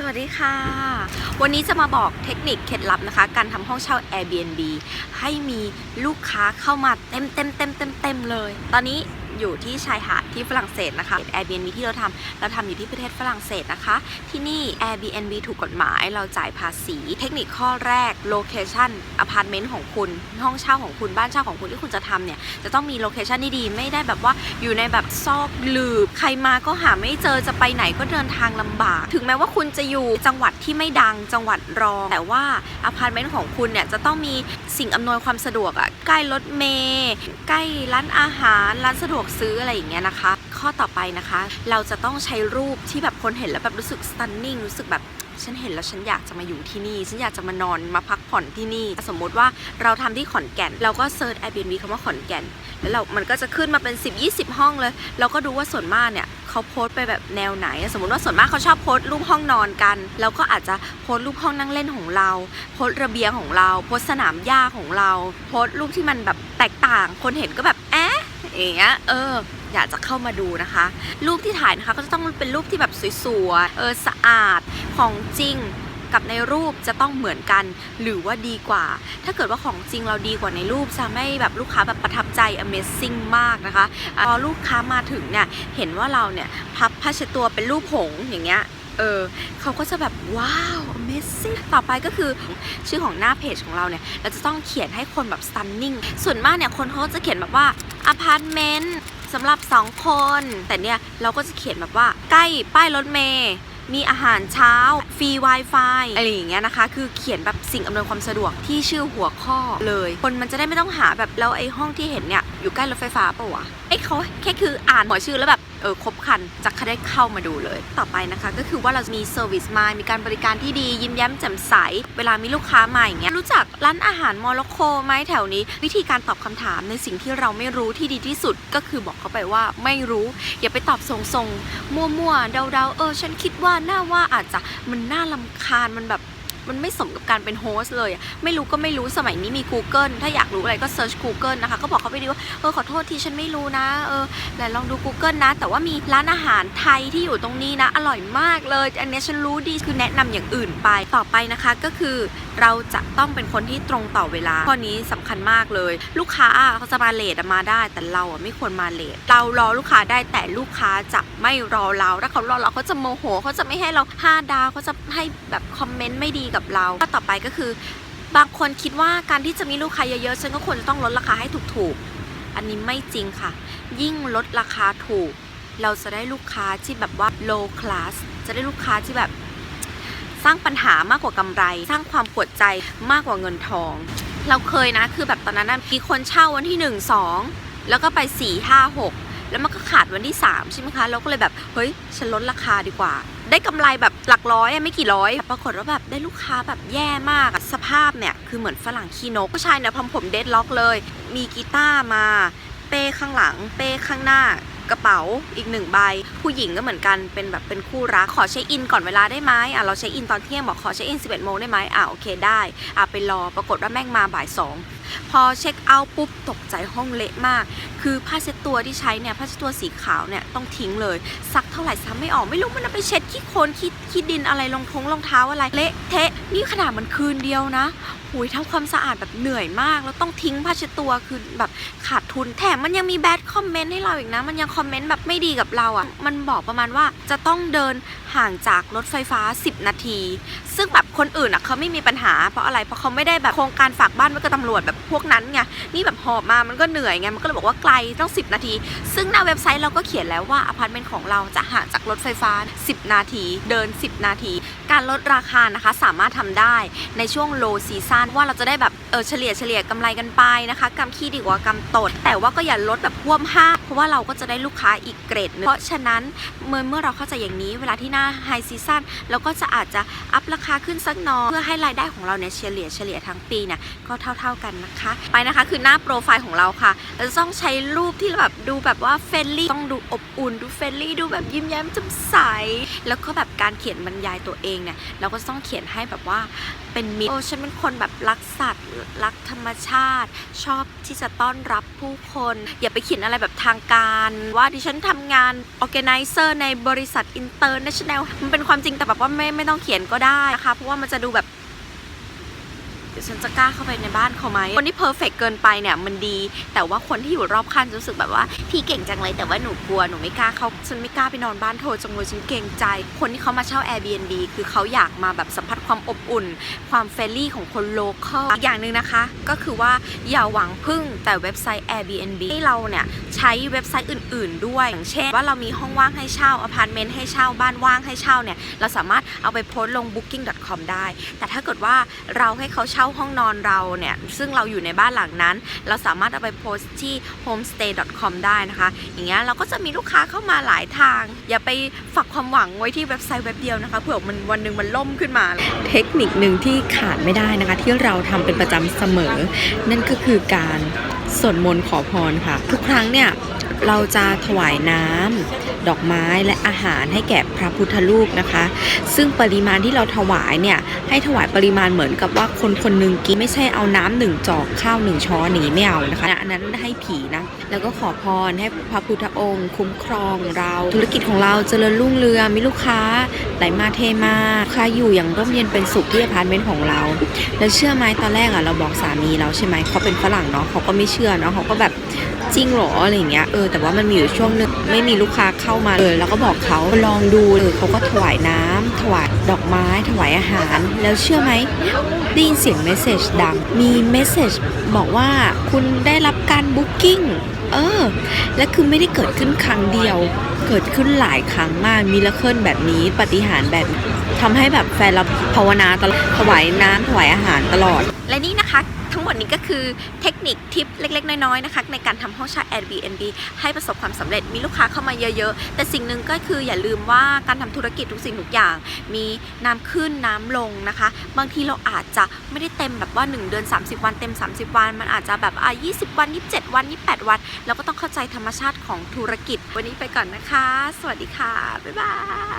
สวัสดีค่ะ วันนี้จะมาบอกเทคนิคเคล็ดลับนะคะ การทำห้องเช่า Airbnb ให้มีลูกค้าเข้ามาเต็มเต็มเต็มเต็มเต็มเลย ตอนนี้ อยู่ที่ชายหาดที่ฝรั่งเศสนะคะ Airbnb ที่เราทำเราทำอยู่ที่ประเทศฝรั่งเศสนะคะ ที่นี่ Airbnb ถูกกฎหมายเราจ่ายภาษี เทคนิคข้อแรก location อพาร์ตเมนต์ของคุณ ห้องเช่าของคุณบ้านเช่าของคุณที่คุณจะทำเนี่ย จะต้องมีโลเคชันที่ดีไม่ได้แบบว่าอยู่ในแบบซอกหลืบ ใครมาก็หาไม่เจอจะไปไหนก็เดินทางลำบาก ถึงแม้ว่าคุณจะอยู่จังหวัดที่ไม่ดังจังหวัดรอง แต่ว่าอพาร์ตเมนต์ของคุณเนี่ยจะต้องมีสิ่งอำนวยความสะดวกอะใกล้รถเมล์ใกล้ร้านอาหารร้านสะดวกซื้ออะไรอย่างเงี้ยนะคะ ข้อต่อไปนะคะ เราจะต้องใช้รูปที่แบบคนเห็นแล้วแบบรู้สึก stunning รู้สึกแบบฉันเห็นแล้วฉันอยากจะมาอยู่ที่นี่ ฉันอยากจะมานอนมาพักผ่อนที่นี่ สมมุติว่าเราทำที่ขอนแก่น เราก็เซิร์ช Airbnb คำว่าขอนแก่น แล้วเรา มันก็จะขึ้นมาเป็น 10 20 ห้องเลย เราก็ดูว่าส่วนมากเนี่ยเขาโพสต์ไปแบบแนวไหน สมมติว่าส่วนมากเขาชอบโพสต์รูปห้องนอนกัน เราก็อาจจะโพสต์รูปห้องนั่งเล่นของเรา โพสต์ระเบียงของเรา โพสต์สนามหญ้าของเรา โพสต์รูปที่มันแบบแตกต่าง คนเห็นก็แบบแอ อย่างเงี้ยเอออยากจะเข้ามาดูนะคะ รูปที่ถ่ายนะคะก็จะต้องเป็นรูปที่แบบสวยๆเออสะอาดของจริงกับในรูปจะต้องเหมือนกันหรือว่าดีกว่า ถ้าเกิดว่าของจริงเราดีกว่าในรูปจะไม่แบบลูกค้าแบบประทับใจ amazing มากนะคะพอลูกค้ามาถึงเนี่ยเห็นว่าเราเนี่ยพับผ้าเช็ดตัวเป็นรูปหงอย่างเงี้ย เออเขาก็จะแบบว้าว amazing ต่อไปก็คือชื่อของหน้าเพจของเราเนี่ย เราจะต้องเขียนให้คนแบบ stunning ส่วนมากเนี่ย คนเขาจะเขียนแบบว่า apartment สำหรับ 2 คน แต่เนี่ย เราก็จะเขียนแบบว่าใกล้ป้ายรถเมย์มีอาหารเช้า ฟรี Wi-Fi อะไรอย่างเงี้ยนะคะ คือเขียนแบบสิ่งอำนวยความสะดวกที่ชื่อหัวข้อเลย คนมันจะได้ไม่ต้องหาแบบแล้วไอ้ห้องที่เห็นเนี่ย อยู่ใกล้รถไฟฟ้าปะวะไอ้เขาแค่คืออ่านหัวชื่อแล้วแบบ เออครบคันจะได้เข้ามาดูเลย ต่อไปนะคะ ก็คือว่าเราจะมีเซอร์วิสมา มีการบริการที่ดียิ้มแย้มแจ่มใส เวลามีลูกค้ามาอย่างเงี้ยรู้จักร้านอาหารโมร็อกโกไหมแถวนี้ วิธีการตอบคำถามในสิ่งที่เราไม่รู้ที่ดีที่สุดก็คือบอกเขาไปว่าไม่รู้ อย่าไปตอบทรงๆมั่วๆเดาๆเออฉันคิดว่าน่าว่าอาจจะมันน่าลำคาญมันแบบ มันไม่สมกับการเป็นโฮสเลย ไม่รู้ก็ไม่รู้สมัยนี้มี Google ถ้าอยากรู้อะไรก็เซิร์ช Google นะคะ ก็บอกเขาไปดีว่า เออ ขอโทษทีฉันไม่รู้นะ เออแต่ลองดู Google นะ แต่ว่ามีร้านอาหารไทยที่อยู่ตรงนี้นะ อร่อยมากเลย อันนี้ฉันรู้ดี คือแนะนำอย่างอื่นไป ต่อไปนะคะก็คือเราจะต้องเป็นคนที่ตรงต่อเวลา ข้อนี้สำคัญมากเลย ลูกค้าเขาจะมาเลทมาได้ แต่เราอะไม่ควรมาเลทเรารอลูกค้าได้แต่ลูกค้าจะไม่รอเรา ถ้าเขารอเราเขาจะโมโหเขาจะไม่ให้เราห้าดาวเขาจะให้แบบคอมเมนต์ไม่ดีกับเราก็ต่อไปก็คือบางคนคิดว่าการที่จะมีลูกค้าเยอะๆฉันก็ควรจะต้องลดราคาให้ถูกๆ อันนี้ไม่จริงค่ะ ยิ่งลดราคาถูก เราจะได้ลูกค้าที่แบบว่า low class จะได้ลูกค้าที่แบบ สร้างปัญหามากกว่ากำไร สร้างความปวดใจมากกว่าเงินทอง เราเคยนะคือแบบตอนนั้นมีคนเช่าวันที่ 1 2 แล้วก็ไป 4 5 6 แล้วมันก็ขาดวันที่ 3 ใช่ไหมคะ เราก็เลยแบบ เฮ้ย ฉันลดราคาดีกว่า ได้กำไรแบบหลักร้อยไม่กี่ร้อย ปรากฏว่าแบบได้ลูกค้าแบบแย่มากสภาพเนี่ย คือเหมือนฝรั่งขี้นกผู้ชายเนี่ยพอผมเดดล็อกเลย มีกีตาร์มา เป้ข้างหลัง เป้ข้างหน้ากระเป๋าอีกหนึ่งใบ ผู้หญิงก็เหมือนกันเป็นแบบเป็นคู่รักขอเช็คอินก่อนเวลาได้ไหมอะเราเช็คอินตอนเที่ยงบอกขอเช็คอิน11โมงได้ไหมอะโอเคได้อะไปรอปรากฏว่าแม่งมาบ่ายสอง พอเช็คเอาท์ปุ๊บตกใจห้องเละมาก คือผ้าเช็ดตัวที่ใช้เนี่ยผ้าเช็ดตัวสีขาวเนี่ยต้องทิ้งเลยซักเท่าไหร่ซักไม่ออกไม่รู้มันเอาไปเช็ดขี้โคลนขี้ขี้ดินอะไรรองทงรองเท้าอะไรเละเทะนี่ขนาดมันคืนเดียวนะหุยทำความสะอาดแบบเหนื่อยมาก แล้วต้องทิ้งผ้าเช็ดตัวคือแบบขาดทุนแถมมันยังมีแบดคอมเมนต์ให้เราอีกนะ มันยังคอมเมนต์แบบไม่ดีกับเราอะ่ะมันบอกประมาณว่าจะต้องเดิน ห่างจากรถไฟฟ้า 10 นาที ซึ่งแบบคนอื่นอะเขาไม่มีปัญหาเพราะอะไรเพราะเขาไม่ได้แบบโครงการฝากบ้านไว้กับตำรวจแบบพวกนั้นไงนี่แบบหอบมามันก็เหนื่อยไงมันก็เลยบอกว่าไกลต้อง 10 นาที ซึ่งหน้าเว็บไซต์เราก็เขียนแล้วว่าอพาร์ตเมนต์ของเราจะห่างจากรถไฟฟ้า 10 นาที เดิน 10 นาที การลดราคานะคะสามารถทำได้ในช่วง low season ว่าเราจะได้แบบเออเฉลี่ยเฉลี่ยกำไรกันไปนะคะกำขี้ดีกว่ากำตด แต่ว่าก็อย่าลดแบบพ่วมห้าเพราะว่าเราก็จะได้ลูกค้าอีกเกรดนึงเพราะฉะนั้นเมื่อเมื่อเราเข้าใจอย่างนี้เวลาที่หน้า high season เราก็จะอาจจะอัพราคาขึ้นสักน้อยเพื่อให้รายได้ของเราเนี่ยเฉลี่ยเฉลี่ยทั้งปีเนี่ยก็เท่า ๆกันนะคะ ไปนะคะคือหน้าโปรไฟล์ของเราค่ะเราจะต้องใช้รูปที่แบบดูแบบว่าเฟรนลี่ต้องดูอบอุ่นดูเฟรนลี่ดูแบบยิ้มแย้มแจ่มใสแล้วก็แบบ การเขียนบรรยายตัวเองเนี่ยเราก็ต้องเขียนให้แบบว่าเป็นมิตรโอ้ฉันเป็นคนแบบรักสัตว์รักธรรมชาติ ชอบที่จะต้อนรับผู้คน อย่าไปเขียนอะไรแบบทางการ ว่าดิฉันทำงานออแกไนเซอร์ในบริษัทอินเตอร์เนชั่นแนลมันเป็นความจริงแต่แบบว่าไม่ไม่ต้องเขียนก็ได้นะคะเพราะว่ามันจะดูแบบ ดี๋ยวฉันจะกล้าเข้าไปในบ้านเขาไหมคนที่เพอร์เฟกเกินไปเนี่ยมันดี แต่ว่าคนที่อยู่รอบข้างรู้สึกแบบว่า พี่เก่งจังเลยแต่ว่าหนูกลัวหนูไม่กล้าเขาฉันไม่กล้าไปนอนบ้านเธอจังเลยฉันเกรงใจ คนที่เขามาเช่า Airbnb คือเขาอยากมาแบบสัมผัสความอบอุ่น ความเฟรนลี่ของคนโลเคอลอีกอย่างหนึ่งนะคะก็คือว่าอย่าหวังพึ่งแต่เว็บไซต์ Airbnb ให้เราเนี่ยใช้เว็บไซต์อื่น ๆ ด้วยอย่างเช่น ว่าเรามีห้องว่างให้เช่าอพาร์ตเมนต์ให้เช่าบ้านว่างให้เช่าเนี่ยเราสามารถเอาไปโพสต์ลง booking.com ได้ แต่ถ้าเกิดว่าเราให้เขาเช่าห้องนอนเราเนี่ย ซึ่งเราอยู่ในบ้านหลังนั้น เราสามารถเอาไปโพสต์ที่ homestay.com ได้นะคะ อย่างเงี้ยเราก็จะมีลูกค้าเข้ามาหลายทาง อย่าไปฝักความหวังไว้ที่เว็บไซต์เว็บเดียวนะคะ เผื่อมันวันหนึ่งมันล่มขึ้นมา เทคนิคหนึ่งที่ขาดไม่ได้นะคะ ที่เราทำเป็นประจำเสมอ นั่นก็คือการสวดมนต์ขอพรค่ะ ทุกครั้งเนี่ย เราจะถวายน้ำดอกไม้และอาหารให้แก่พระพุทธรูปนะคะ ซึ่งปริมาณที่เราถวายเนี่ยให้ถวายปริมาณเหมือนกับว่าคนคนหนึ่งกินไม่ใช่เอาน้ำหนึ่งจอกข้าวหนึ่งช้อนอย่างนี้ไม่เอานะคะอันนั้นให้ผีนะแล้วก็ขอพรให้พระพุทธองค์ คุ้มครองเรา ธุรกิจของเราเจริญรุ่งเรืองมีลูกค้าไหลมาเทมาลูกค้าอยู่อย่างร่มเย็นเป็นสุขที่อพาร์ตเมนต์ของเรา แล้วเชื่อไหมตอนแรกอะเราบอกสามีเราใช่ไหมเขาเป็นฝรั่งเนาะเขาก็ไม่เชื่อเนาะเขาก็แบบ จริงเหรออะไรอย่างเงี้ยเออแต่ว่ามันมีอยู่ช่วงหนึงไม่มีลูกค้าเข้ามาเลยแล้วก็บอกเขาลองดูเออเขาก็ถวายน้ำถวายดอกไม้ ถวายอาหาร แล้วเชื่อไหมได้ยินเสียงเมสเซจดัง มีเมสเซจบอกว่าคุณได้รับการบุ๊กิ้งเออและคือไม่ได้เกิดขึ้นครั้งเดียวเกิดขึ้นหลายครั้งมากมีละเคิลแบบนี้ปฏิหารแบบนี้ทำให้แบบแฟนเราภาวนาตลอดถวายน้ำถวายอาหารตลอด และนี่นะคะ ทั้งหมดนี้ก็คือเทคนิคทิปเล็กๆ น้อยๆนะคะ ในการทำห้องเช่า Airbnb ให้ประสบความสำเร็จมีลูกค้าเข้ามาเยอะๆ แต่สิ่งหนึ่งก็คืออย่าลืมว่าการทำธุรกิจทุกสิ่งทุกอย่าง มีน้ำขึ้นน้ำลงนะคะ บางทีเราอาจจะไม่ได้เต็มแบบว่า 1 เดือน 30 วันเต็ม 30 วัน มันอาจจะแบบอะ20 วัน 27 วัน 28 วัน เราก็ต้องเข้าใจธรรมชาติของธุรกิจวันนี้ไปก่อนนะคะนะคะ สวัสดีค่ะ บ๊ายบาย